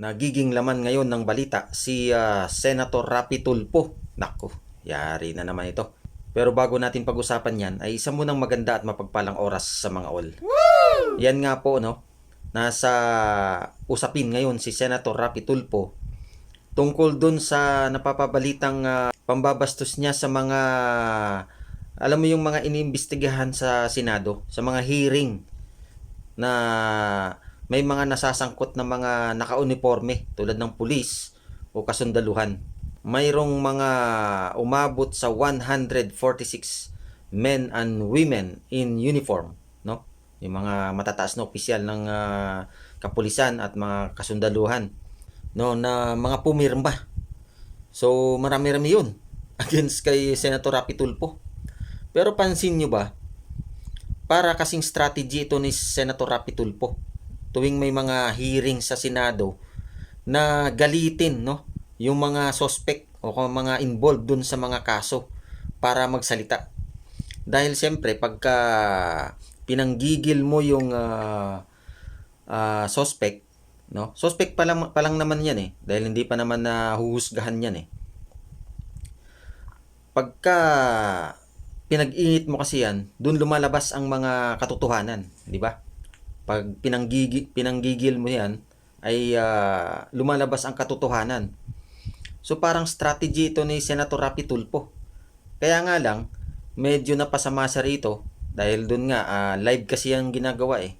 nagiging laman ngayon ng balita si ah, Senator Rapi Tulfo. Nako, yari na naman ito. Pero bago natin pag-usapan yan, ay isa munang maganda at mapagpalang oras sa mga all. Yan nga po, no? Nasa usapin ngayon si Senator Rapi Tulfo tungkol dun sa napapabalitang ah, pambabastos niya sa mga alam mo yung mga iniimbestigahan sa Senado, sa mga hearing na may mga nasasangkot na mga nakauniforme tulad ng pulis o kasundaluhan. Mayroong mga umabot sa 146 men and women in uniform, no? Yung mga matataas na opisyal ng ah, kapulisan at mga kasundaluhan, no, na mga pumirma. So, marami-rami 'yun against kay Senator Rapi Tulfo. Pero pansin nyo ba, para kasing strategy ito ni Senator Rapi Tulfo tuwing may mga hearing sa Senado na galitin no yung mga suspect o mga involved dun sa mga kaso para magsalita. Dahil siyempre pagka pinanggigil mo yung ah, ah, suspect, no? Suspect pa lang, pa lang naman 'yan eh dahil hindi pa naman nahuhusgahan 'yan eh. Pagka pinag-init mo kasi yan, doon lumalabas ang mga katotohanan, di ba? Pag pinanggigil, pinanggigil mo yan, ay ah, lumalabas ang katotohanan. So parang strategy ito ni Senator Rapi Tulfo. Kaya nga lang, medyo napasama siya rito dahil doon nga, ah, live kasi ang ginagawa eh.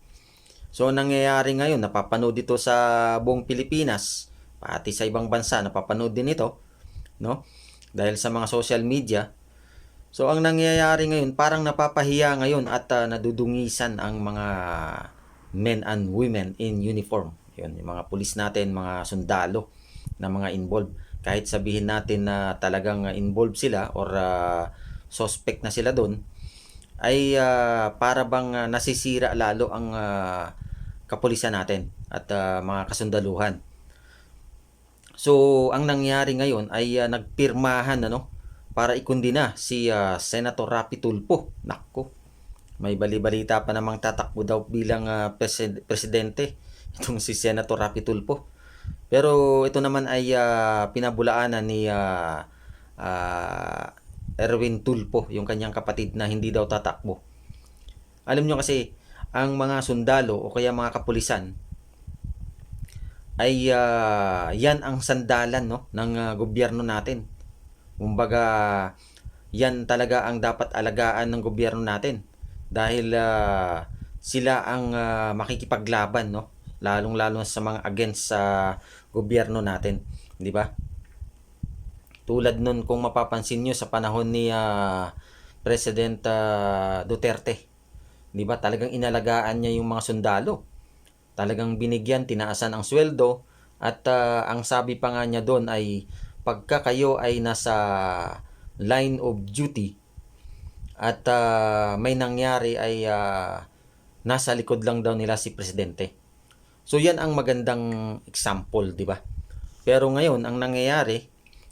So ang nangyayari ngayon, napapanood dito sa buong Pilipinas, pati sa ibang bansa, napapanood din ito, no? Dahil sa mga social media, So ang nangyayari ngayon, parang napapahiya ngayon at ah, nadudungisan ang mga men and women in uniform. Yun, yung mga pulis natin, mga sundalo na mga involved. Kahit sabihin natin na talagang involved sila or ah, suspect na sila doon, ay ah, para bang ah, nasisira lalo ang ah, kapulisan natin at ah, mga kasundaluhan. So, ang nangyari ngayon ay ah, nagpirmahan ano para ikundina si ah, Senator Rapi Tulfo. Nako. May bali-balita pa namang tatakbo daw bilang ah, presi- presidente itong si Senator Rapi Tulfo. Pero ito naman ay ah, pinabulaanan ni ah, ah, Erwin Tulfo, yung kanyang kapatid na hindi daw tatakbo. Alam nyo kasi, ang mga sundalo o kaya mga kapulisan ay ah, yan ang sandalan no ng ah, gobyerno natin. Kumbaga yan talaga ang dapat alagaan ng gobyerno natin dahil ah, sila ang ah, makikipaglaban no lalong-lalo sa mga against sa gobyerno natin, di ba? Tulad nun kung mapapansin nyo sa panahon ni ah, President ah, Duterte, di ba? Talagang inalagaan niya yung mga sundalo talagang binigyan, tinaasan ang sweldo at ah, ang sabi pa nga niya doon ay pagka kayo ay nasa line of duty at ah, may nangyari ay ah, nasa likod lang daw nila si presidente. So yan ang magandang example, di ba? Pero ngayon ang nangyayari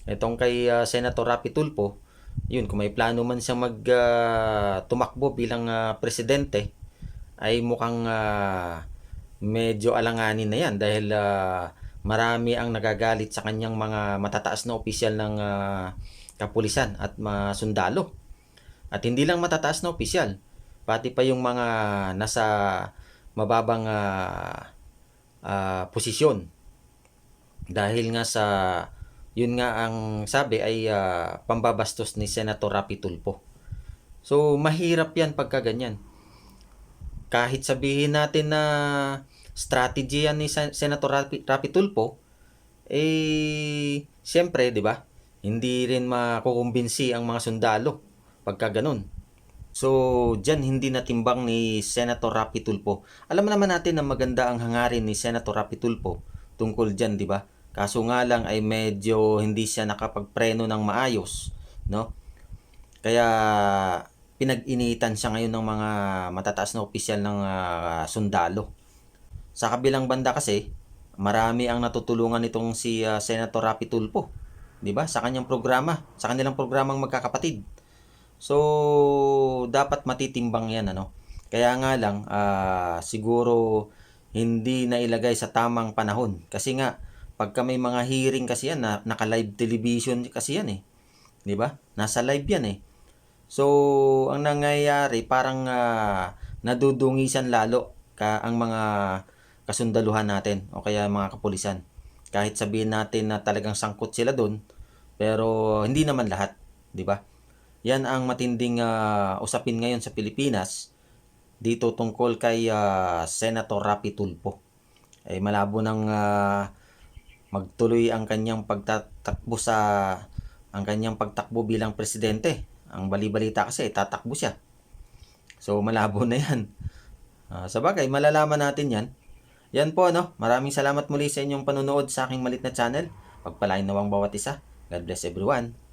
itong kay ah, Senator Rapi Tulfo, yun kung may plano man siyang mag ah, tumakbo bilang ah, presidente ay mukhang ah, medyo alanganin na yan dahil ah, marami ang nagagalit sa kanyang mga matataas na opisyal ng ah, kapulisan at mga sundalo. At hindi lang matataas na opisyal, pati pa yung mga nasa mababang ah, ah, posisyon. Dahil nga sa yun nga ang sabi ay ah, pambabastos ni Senator Rapi Tulfo. So mahirap yan pagka ganyan kahit sabihin natin na strategy yan ni Sen- Senator Rapi, Rapi Tulfo, eh, siyempre, di ba? Hindi rin makukumbinsi ang mga sundalo pagka ganun. So, dyan hindi natimbang ni Senator Rapi Tulfo. Alam naman natin na maganda ang hangarin ni Senator Rapi Tulfo tungkol dyan, di ba? Kaso nga lang ay medyo hindi siya nakapagpreno ng maayos, no? Kaya pinag-initan siya ngayon ng mga matataas na opisyal ng ah, sundalo. Sa kabilang banda kasi, marami ang natutulungan nitong si ah, Senator Rapi Tulfo, 'di ba? Sa kanyang programa, sa kanilang programang magkakapatid. So, dapat matitimbang 'yan ano. Kaya nga lang ah, siguro hindi na ilagay sa tamang panahon kasi nga pagka may mga hearing kasi yan, na, naka-live television kasi yan eh. ba? Nasa live yan eh. So, ang nangyayari parang ah, nadudungisan lalo ka ang mga kasundaluhan natin o kaya mga kapulisan. Kahit sabihin natin na talagang sangkot sila doon, pero hindi naman lahat, 'di ba? Yan ang matinding ah, usapin ngayon sa Pilipinas dito tungkol kay ah, Senator Rapi Tulfo. Eh malabo nang ah, magtuloy ang kanyang pagtatakbo sa ang kanyang pagtakbo bilang presidente. Ang bali-balita kasi tatakbo siya. So malabo na 'yan. Ah, sa bagay, malalaman natin 'yan. Yan po no. Maraming salamat muli sa inyong panonood sa aking malit na channel. Pagpalain nawang bawat isa. God bless everyone.